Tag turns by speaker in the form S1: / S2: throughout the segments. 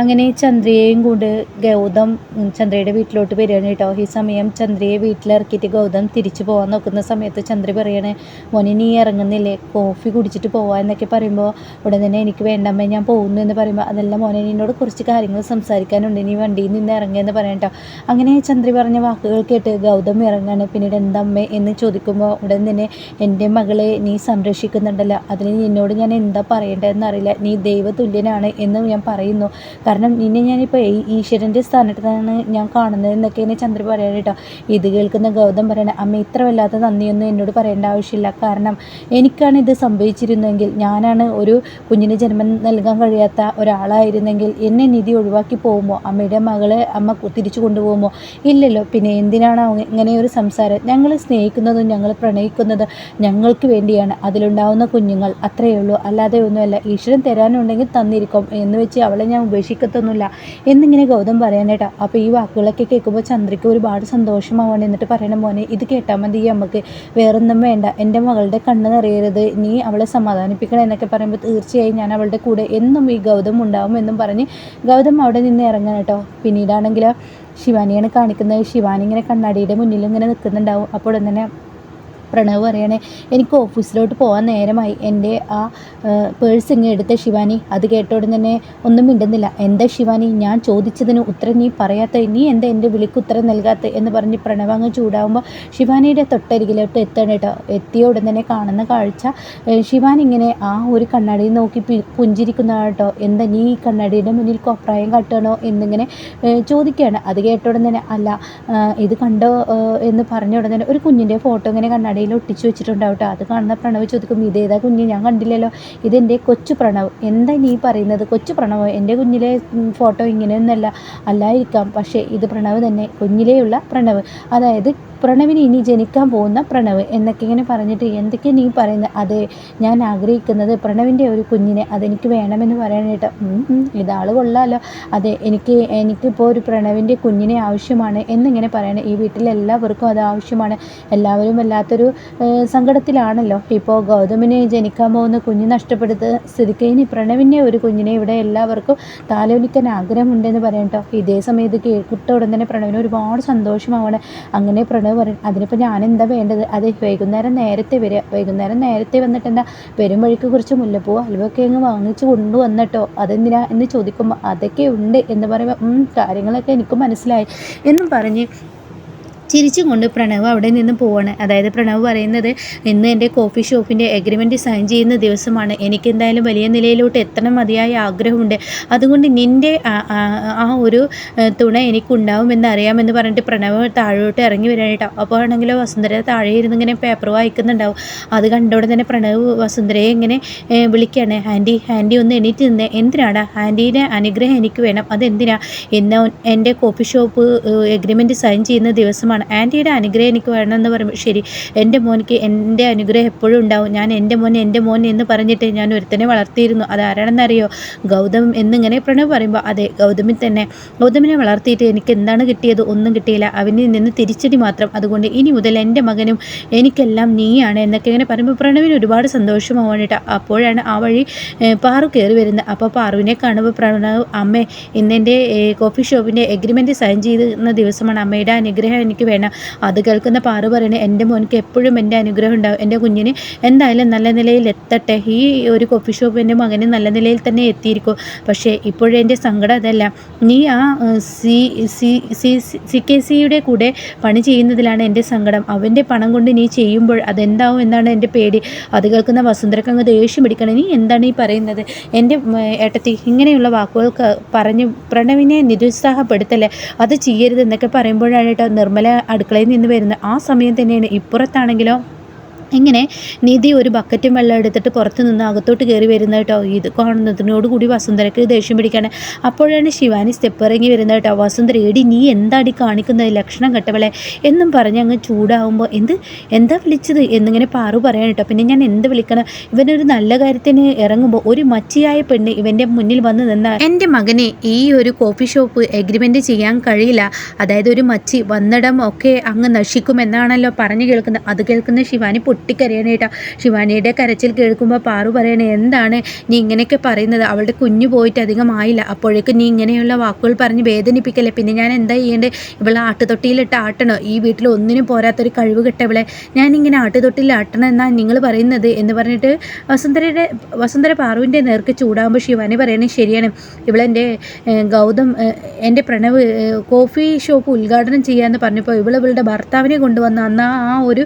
S1: അങ്ങനെ ചന്ദ്രയെയും കൊണ്ട് ഗൗതം ചന്ദ്രയുടെ വീട്ടിലോട്ട് വരികയാണ് കേട്ടോ. ഈ സമയം ചന്ദ്രയെ വീട്ടിലിറക്കിയിട്ട് ഗൗതം തിരിച്ചു പോകാൻ നോക്കുന്ന സമയത്ത് ചന്ദ്ര പറയണേ മോനെ നീ ഇറങ്ങുന്നില്ലേ? കോഫി കുടിച്ചിട്ട് പോവാ എന്നൊക്കെ പറയുമ്പോൾ ഉടൻ തന്നെ എനിക്ക് വേണ്ടമ്മേ ഞാൻ പോകുന്നു എന്ന് പറയുമ്പോൾ അതല്ല മോനെ നിന്നോട് കുറച്ച് കാര്യങ്ങൾ സംസാരിക്കാനുണ്ട്. നീ വണ്ടിയിൽ നിന്ന് ഇറങ്ങിയെന്ന് പറയാം കേട്ടോ. അങ്ങനെ ചന്ദ്ര പറഞ്ഞ വാക്കുകൾ കേട്ട് ഗൗതം ഇറങ്ങാണ്. പിന്നീട് എന്തമ്മേ? എന്ന് ചോദിക്കുമ്പോൾ ഉടൻ തന്നെ എന്റെ മകളെ നീ സംരക്ഷിക്കുന്നുണ്ടല്ലോ. അതിന് നിന്നോട് ഞാൻ എന്താ പറയേണ്ടതെന്നറിയില്ല നീ ദൈവതുല്യനാണ് എന്ന് ഞാൻ പറയുന്നു. കാരണം നിന്നെ ഞാനിപ്പോൾ ഈശ്വരന്റെ സ്ഥാനത്താണ് ഞാൻ കാണുന്നത് എന്നൊക്കെ എന്നെ ചന്ദ്ര പറയാൻ കേട്ടോ. ഇത് കേൾക്കുന്ന ഗൗതം പറയണ അമ്മ ഇത്ര വല്ലാത്ത നന്ദിയൊന്നും എന്നോട് പറയേണ്ട ആവശ്യമില്ല. കാരണം എനിക്കാണ് ഇത് സംഭവിച്ചിരുന്നെങ്കിൽ ഞാനാണ് ഒരു കുഞ്ഞിന് ജന്മം നൽകാൻ കഴിയാത്ത ഒരാളായിരുന്നെങ്കിൽ എന്നെ നിധി ഒഴിവാക്കി പോകുമ്പോൾ അമ്മയുടെ മകളെ അമ്മ തിരിച്ചു കൊണ്ടുപോകുമ്പോൾ ഇല്ലല്ലോ. പിന്നെ എന്തിനാണ് ഇങ്ങനെ ഒരു സംസാരം? ഞങ്ങൾ സ്നേഹിക്കുന്നതും ഞങ്ങൾ പ്രണയിക്കുന്നതും ഞങ്ങൾക്ക് വേണ്ടിയാണ്. അതിലുണ്ടാവുന്ന കുഞ്ഞുങ്ങൾ അത്രയേ ഉള്ളൂ. അല്ലാതെ ഒന്നുമല്ല. ഈശ്വരൻ തരാനുണ്ടെങ്കിൽ തന്നിരിക്കും എന്ന് വെച്ച് അവളെ ഞാൻ ഉപേക്ഷിക്കത്തൊന്നുമില്ല എന്നിങ്ങനെ ഗൗതം പറയാനേട്ടാ അപ്പോൾ ഈ വാക്കുകളൊക്കെ കേൾക്കുമ്പോൾ ചന്ദ്രയ്ക്ക് ഒരുപാട് സന്തോഷമാവുകയാണ് എന്നിട്ട് പറയണം മോനെ ഇത് കേട്ടാൽ മതി നമുക്ക് വേറൊന്നും വേണ്ട. എന്റെ മകളുടെ കണ്ണ് നിറയരുത്. നീ അവളെ സമാധാനിപ്പിക്കണം എന്നൊക്കെ പറയുമ്പോൾ തീർച്ചയായും ഞാൻ അവളുടെ കൂടെ എന്നും ഈ ഗൗതം ഉണ്ടാവും എന്നും പറഞ്ഞ് ഗൗതം അവിടെ നിന്ന് ഇറങ്ങണം കേട്ടോ പിന്നീടാണെങ്കിൽ ശിവാനിയാണ് കാണിക്കുന്നത്. ശിവാനി ഇങ്ങനെ കണ്ണാടിയുടെ മുന്നിൽ ഇങ്ങനെ നിൽക്കുന്നുണ്ടാവും. അപ്പോൾ തന്നെ പ്രണവ് പറയണേ എനിക്ക് ഓഫീസിലോട്ട് പോകാൻ നേരമായി. എന്റെ ആ പേഴ്സ് ഇങ്ങ് എടുത്ത ശിവാനി. അത് കേട്ടോടെ തന്നെ ഒന്നും മിണ്ടുന്നില്ല. എന്താ ശിവാനി ഞാൻ ചോദിച്ചതിന് ഉത്തരം നീ പറയാത്ത നീ എന്താ എന്റെ വിളിക്ക് ഉത്തരം നൽകാത്ത എന്ന് പറഞ്ഞ് പ്രണവ് അങ്ങ് ചൂടാവുമ്പോൾ ശിവാനിയുടെ തൊട്ടരികിലോട്ട് എത്തണം കേട്ടോ. എത്തിയ ഉടൻ തന്നെ കാണുന്ന കാഴ്ച ശിവാനി ഇങ്ങനെ ആ ഒരു കണ്ണാടിയിൽ നോക്കി പുഞ്ചിരിക്കുന്ന കേട്ടോ. എന്താ നീ ഈ കണ്ണാടിയുടെ മുന്നിൽ കൊപ്രായം കാട്ടണോ എന്നിങ്ങനെ ചോദിക്കുകയാണ്. അത് കേട്ടോടെ തന്നെ അല്ല ഇത് കണ്ടോ എന്ന് പറഞ്ഞ ഉടൻ തന്നെ ഒരു കുഞ്ഞിന്റെ ഫോട്ടോ ഇങ്ങനെ കണ്ണാടിയിൽ ഒട്ടിച്ചു വെച്ചിട്ടുണ്ടാവും കേട്ടോ അത് കാണുന്ന പ്രണവ് ചോദിക്കും ഇതേതാ കുഞ്ഞ്? ഞാൻ കണ്ടില്ലല്ലോ. ഇതെന്റെ കൊച്ചു പ്രണവ്. എന്താ നീ പറയുന്നത്? കൊച്ചു പ്രണവ്? എന്റെ കുഞ്ഞിലെ ഫോട്ടോ ഇങ്ങനെയൊന്നല്ല അല്ലായിരിക്കാം. പക്ഷേ ഇത് പ്രണവ് തന്നെ കുഞ്ഞിലെയുള്ള പ്രണവ്. അതായത് പ്രണവിന് ഇനി ജനിക്കാൻ പോകുന്ന പ്രണവ് എന്നൊക്കെ ഇങ്ങനെ പറഞ്ഞിട്ട് എന്തൊക്കെ നീ പറയുന്നത്? അതെ ഞാൻ ആഗ്രഹിക്കുന്നത് പ്രണവിന്റെ ഒരു കുഞ്ഞിനെ അതെനിക്ക് വേണമെന്ന് പറയാനായിട്ട്. ഇതാൾ കൊള്ളാമല്ലോ അതെ എനിക്ക് എനിക്കിപ്പോൾ ഒരു പ്രണവിന്റെ കുഞ്ഞിനെ ആവശ്യമാണ് എന്നിങ്ങനെ പറയണേ. ഈ വീട്ടിലെല്ലാവർക്കും അത് ആവശ്യമാണ്. എല്ലാവരും വല്ലാത്തൊരു സങ്കടത്തിലാണല്ലോ. ഇപ്പോൾ ഗൗതമിന് ജനിക്കാൻ പോകുന്ന കുഞ്ഞ് നഷ്ടപ്പെടുത്ത സ്ഥിതിക്ക് ഇനി പ്രണവിന്റെ ഒരു കുഞ്ഞിനെ ഇവിടെ എല്ലാവർക്കും താലോലിക്കാൻ ആഗ്രഹമുണ്ടെന്ന് പറയാം കേട്ടോ. ഇതേ സമയത്ത് കേട്ട ഉടൻ തന്നെ പ്രണവിന് ഒരുപാട് സന്തോഷമാവണം. അങ്ങനെ പ്രണവ് പറയും അതിനിപ്പോൾ ഞാൻ എന്താ വേണ്ടത്? അത് വൈകുന്നേരം നേരത്തെ വരിക വൈകുന്നേരം നേരത്തെ വന്നിട്ട് എന്താ? വരും വഴിക്ക് കുറച്ച് മുല്ലപ്പൂ അലുവൊക്കെ അങ്ങ് വാങ്ങിച്ച് കൊണ്ടുവന്നിട്ടോ. അതെന്തിനാ? എന്ന് ചോദിക്കുമ്പോൾ അതൊക്കെ ഉണ്ട് എന്ന് പറയുമ്പോൾ "ഉം, കാര്യങ്ങളൊക്കെ എനിക്ക് മനസ്സിലായി. എന്നും പറഞ്ഞ് ചിരിച്ചും കൊണ്ട് പ്രണവ് അവിടെ നിന്ന് പോവാണ്. അതായത് പ്രണവ് പറയുന്നത് ഇന്ന് എന്റെ കോഫി ഷോപ്പിന്റെ എഗ്രിമെന്റ് സൈൻ ചെയ്യുന്ന ദിവസമാണ്. എനിക്ക് എന്തായാലും വലിയ നിലയിലോട്ട് എത്തണം മതിയായ ആഗ്രഹമുണ്ട്. അതുകൊണ്ട് നിന്റെ ആ- ഒരു തുണ എനിക്കുണ്ടാവുമെന്ന് അറിയാമെന്ന് പറഞ്ഞിട്ട് പ്രണവ് താഴോട്ട് ഇറങ്ങി വരാനായിട്ടോ അപ്പോൾ ആണെങ്കിലോ വസുന്ധര താഴെ ഇരുന്ന് ഇങ്ങനെ പേപ്പർ വായിക്കുന്നുണ്ടാവും. അത് കണ്ടോടെ തന്നെ പ്രണവ് വസുന്ധരയെ ഇങ്ങനെ വിളിക്കുകയാണ്. ആന്റി ആന്റി ഒന്ന് എണീറ്റ് നിന്ന്. എന്തിനാടാ? ആന്റീന്റെ അനുഗ്രഹം എനിക്ക് വേണം. അതെന്തിനാ? ഇന്ന് എന്റെ കോഫി ഷോപ്പ് എഗ്രിമെന്റ് സൈൻ ചെയ്യുന്ന ദിവസമാണ്. ആന്റിയുടെ അനുഗ്രഹം എനിക്ക് വേണമെന്ന് പറയുമ്പോൾ ശരി എന്റെ മോനിക്ക് എന്റെ അനുഗ്രഹം എപ്പോഴും ഉണ്ടാവും. ഞാൻ എന്റെ മോൻ എന്റെ മോൻ എന്ന് പറഞ്ഞിട്ട് ഞാൻ ഒരുത്തനെ വളർത്തിയിരുന്നു. അത് ആരാണെന്നറിയോ? ഗൗതം എന്നിങ്ങനെ പ്രണവ് പറയുമ്പോൾ അതെ ഗൗതമിൽ തന്നെ. ഗൗതമിനെ വളർത്തിയിട്ട് എനിക്ക് എന്താണ് കിട്ടിയത്? ഒന്നും കിട്ടിയില്ല. അവനിൽ നിന്ന് തിരിച്ചടി മാത്രം. അതുകൊണ്ട് ഇനി മുതൽ എന്റെ മകനും എനിക്കെല്ലാം നീയാണ് എന്നൊക്കെ ഇങ്ങനെ പറയുമ്പോൾ പ്രണവിന് ഒരുപാട് സന്തോഷമാവാണ് കേട്ടോ അപ്പോഴാണ് ആ വഴി പാറു കയറി വരുന്നത്. അപ്പോൾ പാറുവിനെ കാണുമ്പോൾ പ്രണവ് അമ്മേ ഇന്നെന്റെ കോഫി ഷോപ്പിന്റെ എഗ്രിമെന്റ് സൈൻ ചെയ്യുന്ന ദിവസമാണ്. അമ്മയുടെ അനുഗ്രഹം എനിക്ക് വേണം അത് കേൾക്കുന്ന പാറു പറയണേ എന്റെ മോനിക്ക് എപ്പോഴും എന്റെ അനുഗ്രഹം ഉണ്ടാവും. എന്റെ കുഞ്ഞിന് എന്തായാലും നല്ല നിലയിൽ എത്തട്ടെ. ഈ ഒരു കോഫി ഷോപ്പ് എന്റെ മകന് നല്ല നിലയിൽ തന്നെ എത്തിയിരിക്കും. പക്ഷേ ഇപ്പോഴും എന്റെ സങ്കടം അതല്ല. നീ ആ C C C C K സിയുടെ കൂടെ പണി ചെയ്യുന്നതിലാണ് എന്റെ സങ്കടം. അവന്റെ പണം കൊണ്ട് നീ ചെയ്യുമ്പോൾ അതെന്താവും എന്നാണ് എന്റെ പേടി. അത് കേൾക്കുന്ന വസുന്ധരക്ക് അങ്ങ് ദേഷ്യം പിടിക്കണം. നീ എന്താണ് ഈ പറയുന്നത്? എന്റെ ഏട്ടത്തി ഇങ്ങനെയുള്ള വാക്കുകൾ പറഞ്ഞ് പ്രണവിനെ നിരുത്സാഹപ്പെടുത്തല്ലേ? അത് ചെയ്യരുത് എന്നൊക്കെ പറയുമ്പോഴാണ് കേട്ടോ നിർമ്മല അടുക്കളയിൽ നിന്ന് വരുന്നത് ആ സമയം തന്നെയാണ്. ഇപ്പുറത്താണെങ്കിലോ ഇങ്ങനെ നിധി ഒരു ബക്കറ്റും വെള്ളം എടുത്തിട്ട് പുറത്ത് നിന്ന് അകത്തോട്ട് കയറി വരുന്നതായിട്ടോ? ഇത് കാണുന്നതിനോട് കൂടി ദേഷ്യം പിടിക്കാണ് അപ്പോഴാണ് ശിവാനി സ്റ്റെപ്പ് ഇറങ്ങി വരുന്നത് കേട്ടോ വസുന്ധര എടി നീ എന്താടി കാണിക്കുന്നത് ലക്ഷണം കെട്ടവളെ. എന്നും പറഞ്ഞ് അങ്ങ് ചൂടാവുമ്പോൾ എന്ത്? എന്താ വിളിച്ചത്? എന്നിങ്ങനെ പാറു പറയാൻ കേട്ടോ പിന്നെ ഞാൻ എന്ത് വിളിക്കണം? ഇവനൊരു നല്ല കാര്യത്തിന് ഇറങ്ങുമ്പോൾ ഒരു മച്ചിയായ പെണ്ണ് ഇവന്റെ മുന്നിൽ വന്ന് നിന്ന എന്റെ മകനെ ഈ ഒരു കോഫി ഷോപ്പ് എഗ്രിമെന്റ് ചെയ്യാൻ കഴിയില്ല. അതായത് ഒരു മച്ചി വന്നിടം ഒക്കെ അങ്ങ് നശിക്കുമെന്നാണല്ലോ പറഞ്ഞു കേൾക്കുന്നത്. അത് കേൾക്കുന്ന ശിവാനി പൊട്ടിക്കരയണ ശിവാനിയുടെ കരച്ചിൽ കേൾക്കുമ്പോൾ പാറു പറയണേ എന്താണ് നീ ഇങ്ങനെയൊക്കെ പറയുന്നത്? അവളുടെ കുഞ്ഞു പോയിട്ട് അധികം ആയില്ല. അപ്പോഴേക്കും നീ ഇങ്ങനെയുള്ള വാക്കുകൾ പറഞ്ഞ് വേദനിപ്പിക്കല്ലേ? പിന്നെ ഞാൻ എന്താ ചെയ്യേണ്ടത് ഇവളെ ആട്ടുതൊട്ടിയിലിട്ട് ആട്ടണോ? ഈ വീട്ടിൽ ഒന്നിനും പോരാത്തൊരു കഴിവ് കിട്ടവളെ ഞാനിങ്ങനെ ആട്ടുതൊട്ടിയിൽ ആട്ടണം എന്നാണ് നിങ്ങൾ പറയുന്നത്? എന്ന് പറഞ്ഞിട്ട് വസുന്ധരയുടെ വസുന്ധര പാറുവിന്റെ നേർക്ക് ചൂടാകുമ്പോൾ ശിവാനി പറയണേ ശരിയാണ്. ഇവളെന്റെ ഗൗതം എന്റെ പ്രണവ് കോഫി ഷോപ്പ് ഉദ്ഘാടനം ചെയ്യാമെന്ന് പറഞ്ഞപ്പോൾ ഇവൾ ഇവളുടെ ഭർത്താവിനെ കൊണ്ടുവന്ന അന്ന് ആ- ആ ഒരു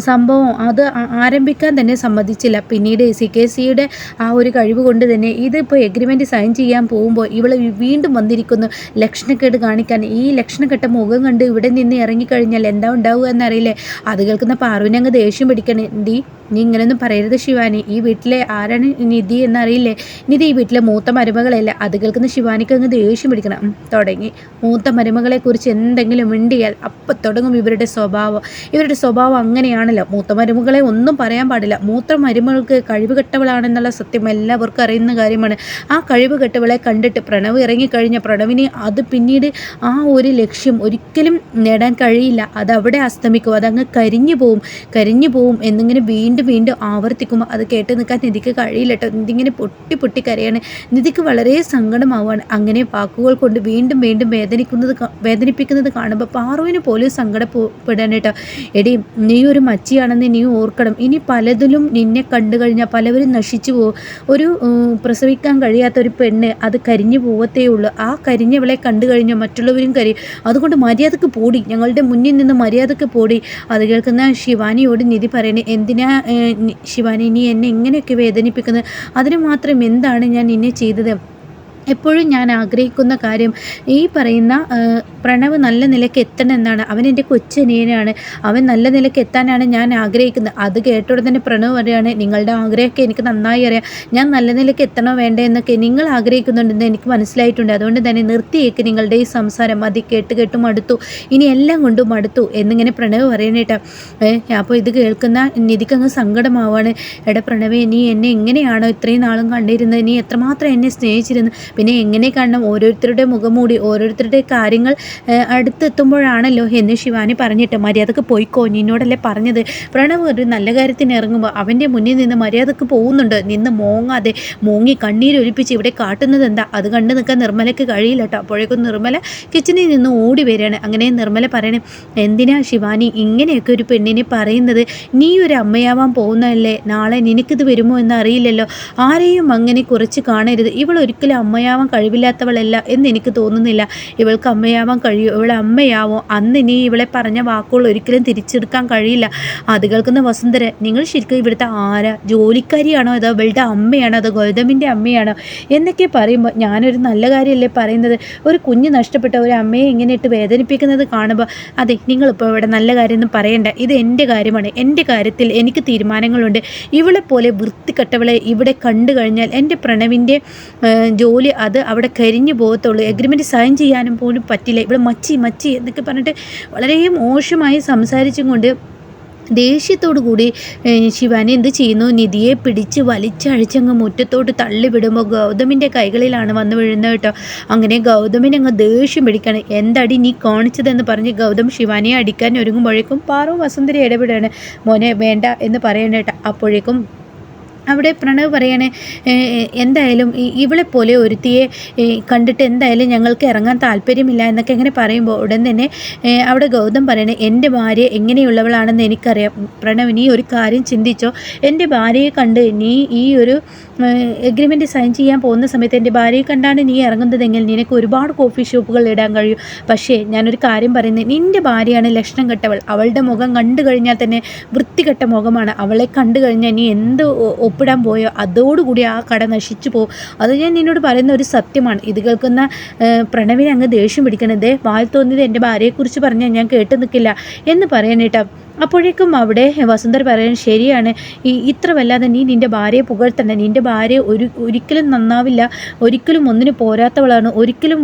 S1: സംഭവം സംഭവം അത് ആരംഭിക്കാൻ തന്നെ സമ്മതിച്ചില്ല. പിന്നീട് സി കെ സിയുടെ ആ ഒരു കഴിവ് കൊണ്ട് തന്നെ ഇതിപ്പോൾ എഗ്രിമെന്റ് സൈൻ ചെയ്യാൻ പോകുമ്പോൾ ഇവൾ വീണ്ടും വന്നിരിക്കുന്നു. ലക്ഷണക്കേട് കാണിക്കാൻ. ഈ ലക്ഷണക്കെട്ട മുഖം കണ്ട് ഇവിടെ നിന്ന് ഇറങ്ങിക്കഴിഞ്ഞാൽ എന്താ ഉണ്ടാവുക എന്നറിയില്ലേ? അത് കേൾക്കുന്ന പാർവിനങ്ങ് ദേഷ്യം പിടിക്കണേ. ഡി നീ ഇങ്ങനെയൊന്നും പറയരുത് ശിവാനി. ഈ വീട്ടിലെ ആരാണ് നിധി എന്നറിയില്ലേ? നിധി ഈ വീട്ടിലെ മൂത്ത മരുമകളല്ല? അത് കേൾക്കുന്ന ശിവാനിക്ക് അങ്ങ് ദേഷ്യം പിടിക്കണം. തുടങ്ങി. മൂത്ത മരുമകളെക്കുറിച്ച് എന്തെങ്കിലും മിണ്ടിയാൽ അപ്പം തുടങ്ങും ഇവരുടെ സ്വഭാവം. ഇവരുടെ സ്വഭാവം അങ്ങനെയാണല്ലോ. മൂത്ത മരുമകളെ ഒന്നും പറയാൻ പാടില്ല. മൂത്ത മരുമകൾക്ക് കഴിവ് കെട്ടവളാണെന്നുള്ള സത്യം എല്ലാവർക്കും അറിയുന്ന കാര്യമാണ്. ആ കഴിവ് കെട്ടവളെ കണ്ടിട്ട് പ്രണവ് ഇറങ്ങിക്കഴിഞ്ഞ പ്രണവിനെ അത് പിന്നീട് ആ ഒരു ലക്ഷ്യം ഒരിക്കലും നേടാൻ കഴിയില്ല. അത് അവിടെ അസ്തമിക്കും. അതങ്ങ് കരിഞ്ഞു പോവും. കരിഞ്ഞു പോവും എന്നിങ്ങനെ വീണ്ടും വീണ്ടും ആവർത്തിക്കുമ്പോൾ അത് കേട്ട് നിൽക്കാൻ നിധിക്ക് കഴിയില്ല കേട്ടോ നിധിങ്ങനെ പൊട്ടി പൊട്ടി കരയാണ്. നിധിക്ക് വളരെ സങ്കടമാവുകയാണ്. അങ്ങനെ വാക്കുകൾ കൊണ്ട് വീണ്ടും വീണ്ടും വേദനിക്കുന്നത് വേദനിപ്പിക്കുന്നത് കാണുമ്പോൾ പാറുവിന് പോലും സങ്കടപ്പെടാൻ കേട്ടോ എടി നീ ഒരു മച്ചിയാണെന്ന് നീ ഓർക്കണം. ഇനി പലതിലും നിന്നെ കണ്ടു കഴിഞ്ഞാൽ പലവരും നശിച്ചു പോകും. ഒരു പ്രസവിക്കാൻ കഴിയാത്ത ഒരു പെണ്ണ് അത് കരിഞ്ഞു പോവത്തേ ഉള്ളൂ. ആ കരിഞ്ഞവളെ കണ്ടു കഴിഞ്ഞാൽ മറ്റുള്ളവരും കരി അതുകൊണ്ട് മര്യാദയ്ക്ക് പോടി. ഞങ്ങളുടെ മുന്നിൽ നിന്ന് മര്യാദയ്ക്ക് പോടി. അത് കേൾക്കുന്ന ശിവാനിയോട് നിധി പറയണേ എന്തിനാ ശിവാനി നീ എന്നെ ഇങ്ങനെയൊക്കെ വേദനിപ്പിക്കുന്നത്? അതിന് മാത്രം എന്താണ് ഞാൻ നിന്നെ ചെയ്തത്? എപ്പോഴും ഞാൻ ആഗ്രഹിക്കുന്ന കാര്യം ഈ പറയുന്ന പ്രണവ് നല്ല നിലയ്ക്ക് എത്തണം എന്നാണ്. അവൻ എന്റെ കൊച്ചനിയനാണ് അവൻ നല്ല നിലയ്ക്ക് എത്താനാണ് ഞാൻ ആഗ്രഹിക്കുന്നത്. അത് കേട്ടോടെ തന്നെ പ്രണവ് പറയുകയാണ് നിങ്ങളുടെ ആഗ്രഹമൊക്കെ എനിക്ക് നന്നായി അറിയാം. ഞാൻ നല്ല നിലയ്ക്ക് എത്തണോ വേണ്ടേ എന്നൊക്കെ നിങ്ങൾ ആഗ്രഹിക്കുന്നുണ്ടെന്ന് എനിക്ക് മനസ്സിലായിട്ടുണ്ട്. അതുകൊണ്ട് തന്നെ നിർത്തിയേക്ക് നിങ്ങളുടെ ഈ സംസാരം. മതി കേട്ട് കേട്ട് മടുത്തു. ഇനി എല്ലാം കൊണ്ടും മടുത്തു. എന്നിങ്ങനെ പ്രണവ് പറയണേട്ടാ ഏഹ് അപ്പോൾ ഇത് കേൾക്കുന്ന നിധിക്കങ്ങ് സങ്കടമാവാണ്. എടാ പ്രണവേ നീ എന്നെ എങ്ങനെയാണോ ഇത്രയും നാളും കണ്ടിരുന്നത്? നീ എത്രമാത്രം എന്നെ സ്നേഹിച്ചിരുന്നു? പിന്നെ എങ്ങനെ കാണണം ഓരോരുത്തരുടെ മുഖംമൂടി ഓരോരുത്തരുടെ കാര്യങ്ങൾ അടുത്തെത്തുമ്പോഴാണല്ലോ എന്ന് ശിവാനി പറഞ്ഞിട്ട് മര്യാദയ്ക്ക് പോയിക്കോ നിന്നോടല്ലേ പറഞ്ഞത്. പ്രണവ് ഒരു നല്ല കാര്യത്തിന് ഇറങ്ങുമ്പോൾ അവന്റെ മുന്നിൽ നിന്ന് മര്യാദയ്ക്ക് പോകുന്നുണ്ട്. നിന്ന് മോങ്ങാതെ മോങ്ങി കണ്ണീരൊലിപ്പിച്ച് ഇവിടെ കാട്ടുന്നത് എന്താ? അത് കണ്ടു നിൽക്കാൻ നിർമ്മലയ്ക്ക് കഴിയില്ല കേട്ടോ അപ്പോഴേക്കും നിർമ്മല കിച്ചണിൽ നിന്ന് ഓടി വരികയാണ്. അങ്ങനെ നിർമ്മല പറയണേ എന്തിനാ ശിവാനി ഇങ്ങനെയൊക്കെ ഒരു പെണ്ണിനെ പറയുന്നത്? നീ ഒരു അമ്മയാവാൻ പോകുന്നതല്ലേ? നാളെ നിനക്കിത് വരുമോ എന്ന് അറിയില്ലല്ലോ ആരെയും അങ്ങനെ കുറച്ച് കാണരുത്. ഇവൾ ഒരിക്കലും അമ്മയാവാൻ കഴിവില്ലാത്തവളല്ല എന്ന് എനിക്ക് തോന്നുന്നില്ല. ഇവൾക്ക് അമ്മയാവാൻ കഴിയും ഇവൾ അമ്മയാവോ? അന്ന് ഇനി ഇവളെ പറഞ്ഞ വാക്കുകൾ ഒരിക്കലും തിരിച്ചെടുക്കാൻ കഴിയില്ല. അത് കേൾക്കുന്ന വസുന്ധര നിങ്ങൾ ശരിക്കും ഇവിടുത്തെ ആരാ? ജോലിക്കാരിയാണോ അതോ ഇവളുടെ അമ്മയാണോ അതോ ഗൗതമിന്റെ അമ്മയാണോ? എന്നൊക്കെ പറയുമ്പോൾ ഞാനൊരു നല്ല കാര്യമല്ലേ പറയുന്നത്? ഒരു കുഞ്ഞ് നഷ്ടപ്പെട്ട ഒരു അമ്മയെ ഇങ്ങനെ ഇട്ട് വേദനിപ്പിക്കുന്നത് കാണുമ്പോൾ അതെ നിങ്ങളിപ്പോൾ ഇവിടെ നല്ല കാര്യമൊന്നും പറയണ്ട. ഇത് എന്റെ കാര്യമാണ്. എന്റെ കാര്യത്തിൽ എനിക്ക് തീരുമാനങ്ങളുണ്ട്. ഇവളെ പോലെ വൃത്തികെട്ടവളെ ഇവിടെ കണ്ടു കഴിഞ്ഞാൽ എന്റെ പ്രണവിന്റെ ജോലി അത് അവിടെ കരിഞ്ഞു പോകത്തുള്ളൂ. എഗ്രിമെന്റ് സൈൻ ചെയ്യാനും പോലും പറ്റില്ല. ഇവിടെ മച്ചി മച്ചി എന്നൊക്കെ പറഞ്ഞിട്ട് വളരെ മോശമായി സംസാരിച്ചും കൊണ്ട് ദേഷ്യത്തോടു കൂടി ശിവാനി എന്ത് ചെയ്യുന്നു? നിധിയെ പിടിച്ച് വലിച്ചഴിച്ചങ്ങ് മുറ്റത്തോട്ട് തള്ളിവിടുമ്പോൾ ഗൗതമിന്റെ കൈകളിലാണ് വന്നു വീഴുന്നത് കേട്ടോ. അങ്ങനെ ഗൗതമിനെ അങ്ങ് ദേഷ്യം പിടിക്കണം. എന്തടി നീ കാണിച്ചതെന്ന് പറഞ്ഞ് ഗൗതം ശിവാനിയെ അടിക്കാൻ ഒരുങ്ങുമ്പോഴേക്കും പാറു വസുന്ധര ഇടപെടുകയാണ് മോനെ വേണ്ട എന്ന് പറയണ കേട്ടോ. അപ്പോഴേക്കും അവിടെ പ്രണവ് പറയണേ "ഏ, ഏ, എന്തായാലും ഇവളെ പോലെ ഒരുത്തിയെ കണ്ടിട്ട് എന്തായാലും ഞങ്ങൾക്ക് ഇറങ്ങാൻ താല്പര്യമില്ല എന്നൊക്കെ ഇങ്ങനെ പറയുമ്പോൾ ഉടൻ തന്നെ അവിടെ ഗൗതം പറയണേ എന്റെ ഭാര്യ എങ്ങനെയുള്ളവളാണെന്ന് എനിക്കറിയാം. പ്രണവ് നീ ഒരു കാര്യം ചിന്തിച്ചോ? എന്റെ ഭാര്യയെ കണ്ട് നീ ഈ ഒരു എഗ്രിമെന്റ് സൈൻ ചെയ്യാൻ പോകുന്ന സമയത്ത് എന്റെ ഭാര്യയെ കണ്ടാണ് നീ ഇറങ്ങുന്നതെങ്കിൽ നിനക്ക് ഒരുപാട് കോഫി ഷോപ്പുകൾ ഇടാൻ കഴിയും. പക്ഷേ ഞാനൊരു കാര്യം പറയുന്നത് നിന്റെ ഭാര്യയാണ് ലക്ഷണം കെട്ടവൾ. അവളുടെ മുഖം കണ്ടു കഴിഞ്ഞാൽ തന്നെ വൃത്തികെട്ട മുഖമാണ്. അവളെ കണ്ടു കഴിഞ്ഞാൽ നീ എന്ത് ഒപ്പിടാൻ പോയോ? അതോടുകൂടി ആ കട നശിച്ചു പോകും. അത് ഞാൻ നിന്നോട് പറയുന്ന ഒരു സത്യമാണ്. ഇത് കേൾക്കുന്ന പ്രണവിനെ അങ്ങ് ദേഷ്യം പിടിക്കണതേ വാൽ തോന്നിയത് എന്റെ ഭാര്യയെക്കുറിച്ച് പറഞ്ഞാൽ ഞാൻ കേട്ട് നിൽക്കില്ല എന്ന് പറയാനേട്ടാ അപ്പോഴേക്കും അവിടെ വസുന്ധര പറയാൻ ശരിയാണ്. ഇത്ര വല്ലാതെ നീ നിന്റെ ഭാര്യയെ പുകഴ്ത്തണ്ട. നിന്റെ ഭാര്യ ഒരു ഒരിക്കലും നന്നാവില്ല. ഒരിക്കലും ഒന്നിന് പോരാത്തവളാണ്. ഒരിക്കലും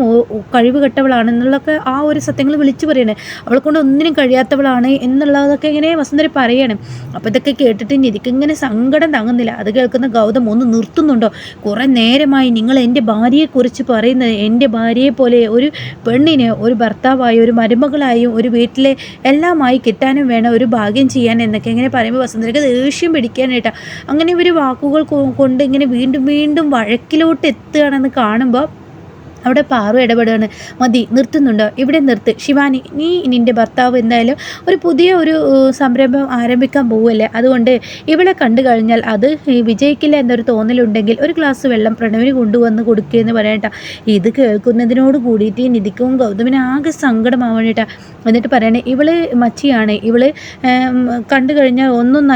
S1: കഴിവ് കെട്ടവളാണ് കെട്ടവളാണെന്നുള്ളതൊക്കെ ആ ഒരു സത്യങ്ങൾ വിളിച്ചു പറയണേ. അവളെ കൊണ്ട് ഒന്നിനും കഴിയാത്തവളാണ് എന്നുള്ളതൊക്കെ ഇങ്ങനെ വസുന്ധര പറയണം. അപ്പോൾ ഇതൊക്കെ കേട്ടിട്ട് എനിക്ക് ഇങ്ങനെ സങ്കടം താങ്ങുന്നില്ല. അത് കേൾക്കുന്ന ഗൗതം ഒന്ന് നിർത്തുന്നുണ്ടോ? കുറേ നേരമായി നിങ്ങൾ എന്റെ ഭാര്യയെക്കുറിച്ച് പറയുന്നത് എന്റെ ഭാര്യയെ പോലെ ഒരു പെണ്ണിനെ ഒരു ഭർത്താവായി ഒരു മരുമകളായും ഒരു വീട്ടിലെ എല്ലാമായി കിട്ടാനും വേണം ഒരു ഒരു ഭാഗ്യം ചെയ്യാൻ എന്നൊക്കെ ഇങ്ങനെ പറയുമ്പോൾ വസുന്ധരയ്ക്ക് ദേഷ്യം പിടിക്കാനായിട്ടാ. അങ്ങനെ ഇവർ വാക്കുകൾ കൊണ്ട് ഇങ്ങനെ വീണ്ടും വീണ്ടും വഴക്കിലോട്ട് എത്തുകയാണെന്ന് കാണുമ്പോൾ അവിടെ പാറു ഇടപെടുകയാണ്. മതി നിർത്തുന്നുണ്ടോ. ഇവിടെ നിർത്ത്. ശിവാനി നീ നിന്റെ ഭർത്താവ് എന്തായാലും ഒരു പുതിയ ഒരു സംരംഭം ആരംഭിക്കാൻ പോവല്ലേ അതുകൊണ്ട് ഇവളെ കണ്ടു കഴിഞ്ഞാൽ അത് വിജയിക്കില്ല എന്നൊരു തോന്നലുണ്ടെങ്കിൽ ഒരു ഗ്ലാസ് വെള്ളം പ്രണവിന് കൊണ്ടുവന്ന് കൊടുക്കുക എന്ന് പറയണ്ട ഇത് കേൾക്കുന്നതിനോട് കൂടിയിട്ട് നിധിക്കും ഗൗതമിന് ആകെ സങ്കടമാവണേട്ടാ എന്നിട്ട് പറയണേ ഇവൾ മച്ചിയാണ്. ഇവൾ കണ്ടു കഴിഞ്ഞാൽ ഒന്നും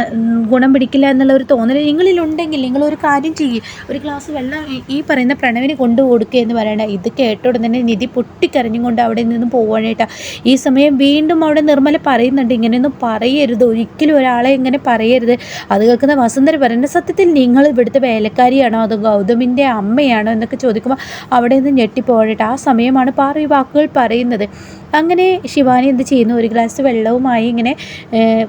S1: ഗുണം പിടിക്കില്ല എന്നുള്ള ഒരു തോന്നൽ നിങ്ങളിലുണ്ടെങ്കിൽ നിങ്ങളൊരു കാര്യം ചെയ്യും. ഒരു ഗ്ലാസ് വെള്ളം ഈ- പറയുന്ന പ്രണവിന് കൊണ്ടു കൊടുക്കുക എന്ന് പറയണ. ഇത് കേട്ട ഉടനെ നിധി പൊട്ടിക്കരഞ്ഞുകൊണ്ട് അവിടെ നിന്ന് പോവാണേട്ടാ ഈ സമയം വീണ്ടും അവിടെ നിർമ്മല പറയുന്നുണ്ട് ഇങ്ങനെയൊന്നും പറയരുത്. ഒരിക്കലും ഒരാളെ ഇങ്ങനെ പറയരുത്. അത് കേൾക്കുന്ന വസുന്ധര പറയുന്നത് സത്യത്തിൽ നിങ്ങൾ ഇവിടുത്തെ വേലക്കാരിയാണോ അതോ ഗൗതമിന്റെ അമ്മയാണോ? എന്നൊക്കെ ചോദിക്കുമ്പോൾ അവിടെ നിന്ന് ഞെട്ടിപ്പോകട്ടെ ആ സമയമാണ് പാറ വാക്കുകൾ പറയുന്നത്. അങ്ങനെ ശിവാനി എന്ത് ചെയ്യുന്നു? ഒരു ഗ്ലാസ് വെള്ളവുമായി ഇങ്ങനെ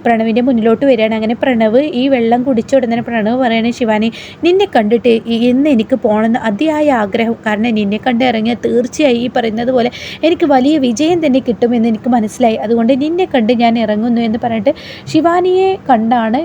S1: പ്രണവിന്റെ മുന്നിലോട്ട് വരികയാണ്. അങ്ങനെ പ്രണവ് ഈ വെള്ളം കുടിച്ച ഉടനെ പ്രണവ് പറയണേ ശിവാനി നിന്നെ കണ്ടിട്ട് ഇന്ന് എനിക്ക് പോകണമെന്ന് അതിയായ ആഗ്രഹം. കാരണം നിന്നെ കണ്ട് ഇറങ്ങിയ തീർച്ചയായും ഈ പറയുന്നത് പോലെ എനിക്ക് വലിയ വിജയം തന്നെ കിട്ടുമെന്ന് എനിക്ക് മനസ്സിലായി. അതുകൊണ്ട് നിന്നെ കണ്ട് ഞാൻ ഇറങ്ങുന്നു എന്ന് പറഞ്ഞിട്ട് ശിവാനിയെ കണ്ടാണ്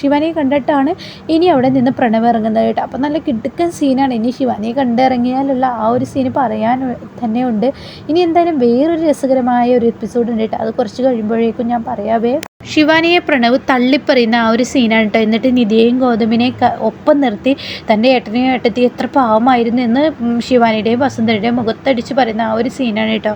S1: ശിവാനിയെ കണ്ടിട്ടാണ് ഇനി അവിടെ നിന്ന് പ്രണവ് ഇറങ്ങുന്നത് കേട്ടോ. അപ്പം നല്ല കിടുക്കൻ സീനാണ് ഇനി ശിവാനിയെ കണ്ടിറങ്ങിയാലുള്ള ആ ഒരു സീന് പറയാൻ തന്നെ ഉണ്ട്. ഇനി എന്തായാലും വേറൊരു രസകരമായ ഒരു എപ്പിസോഡ് ഉണ്ട് അത് കുറച്ച് കഴിയുമ്പോഴേക്കും ഞാൻ പറയാവേ. ശിവാനിയെ പ്രണവ് തള്ളിപ്പറയുന്ന ആ ഒരു സീനാണ് കേട്ടോ എന്നിട്ട് നിധിയെയും ഗൗതമിനെ ഒപ്പം നിർത്തി തന്റെ ഏട്ടനെയും ഏട്ടത്തി എത്ര പാവമായിരുന്നു എന്ന് ശിവാനിയുടെയും വസുന്ധരയുടെയും മുഖത്തടിച്ച് പറയുന്ന ആ ഒരു സീനാണ് കേട്ടോ